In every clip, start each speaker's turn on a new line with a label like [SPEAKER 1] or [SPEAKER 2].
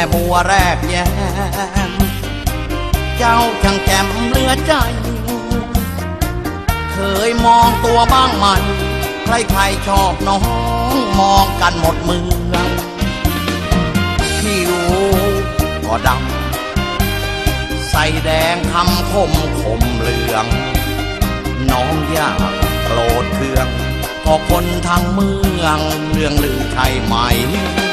[SPEAKER 1] ม่บัวแรกแย้มเจ้าช่างแจ่มเหลือใจ เคยมองตัวบ้างไหมใครใครๆชอบน้องมองกันหมดเมืองผิวก็ดำใส่แดงคำคมคมเหลือง น้องอยากโกรธเคืองก็คนทางเมืองเรื่องลือใช่ไหมแม่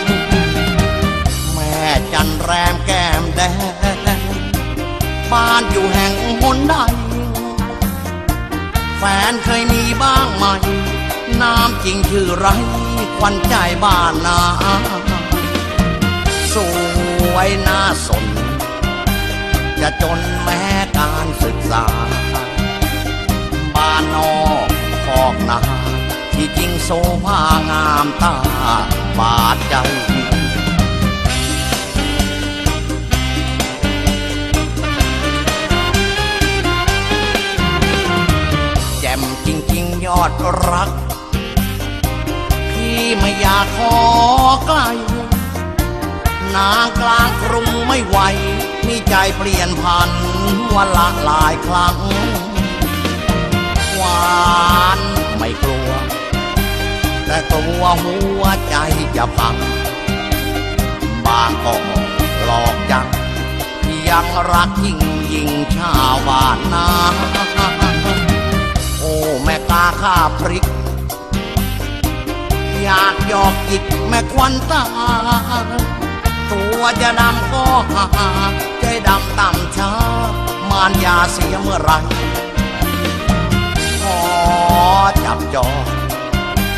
[SPEAKER 1] จันแรมแก้มแดง บ้านอยู่แห่งหนใด แฟนเคยมีบ้างไหม น้ำจริงชื่อไรควันใจบ้านนา สวยน่าสน จะจนแม้การศึกษา บ้านนอกคอกนาที่จริงโซภางามตา บาดใจ ดรัก พี่ไม่อยากขอใกล้นางกลางกรุงไม่ไหว มีใจเปลี่ยนพันวันละหลายครั้ง หวานไม่กลัว แต่ตัวหัวใจจะพัง บางก็หลอกจังยังรักยิ่งยิ่งชาวบ้านนาโอ้แ่าพริก อยากหยอกจิกแม่ควันตา ตัวจะดำก็หาใจดำต่ำช้ามานยาเสียเมื่อไรขอจับจอง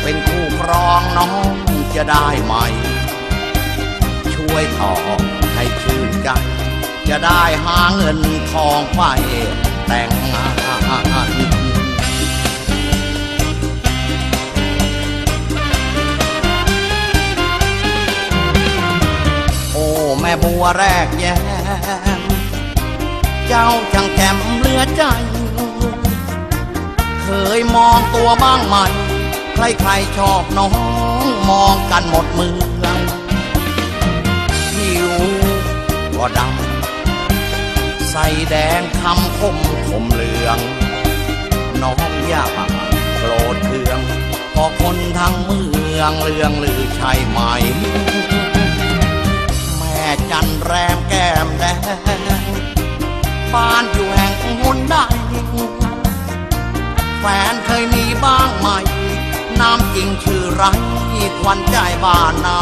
[SPEAKER 1] เป็นคู่ครองน้องจะได้ไหม ช่วยต่อให้ชื่นใจจะได้หาเงินทองไปแต่งงาน ม่บัวแรกแย้มเจ้าช่างแจ่มเหลือใจ เคยมองตัวบ้างไหมใครใครๆชอบน้องมองกันหมดเมืองผิวก็ดำใส่แดงคำคมคมเหลือง น้องอย่าโกรธเคืองเพอคนทั้งเมืองเรืองลือใช่ไหม แม่จันแรมแก้มแดงบ้านอยู่แห่งหนใดแฟนเคยมีบ้างไหม น้ำจริงชื่อไรควันใจบ้านนา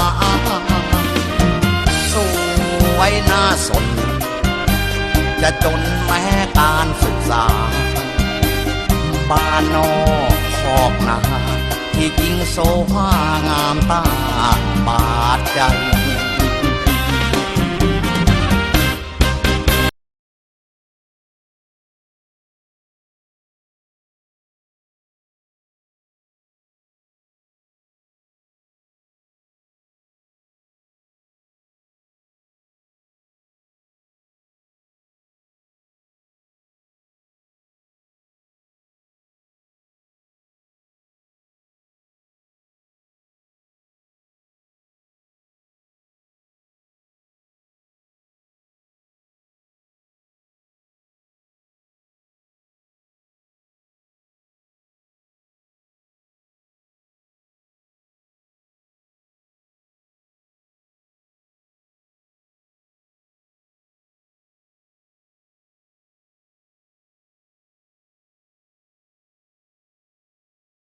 [SPEAKER 1] สวยน่าสน จะจนแม้การศึกษา บ้านนอกคอกนาที่จริงโซภางามตาบาดใจ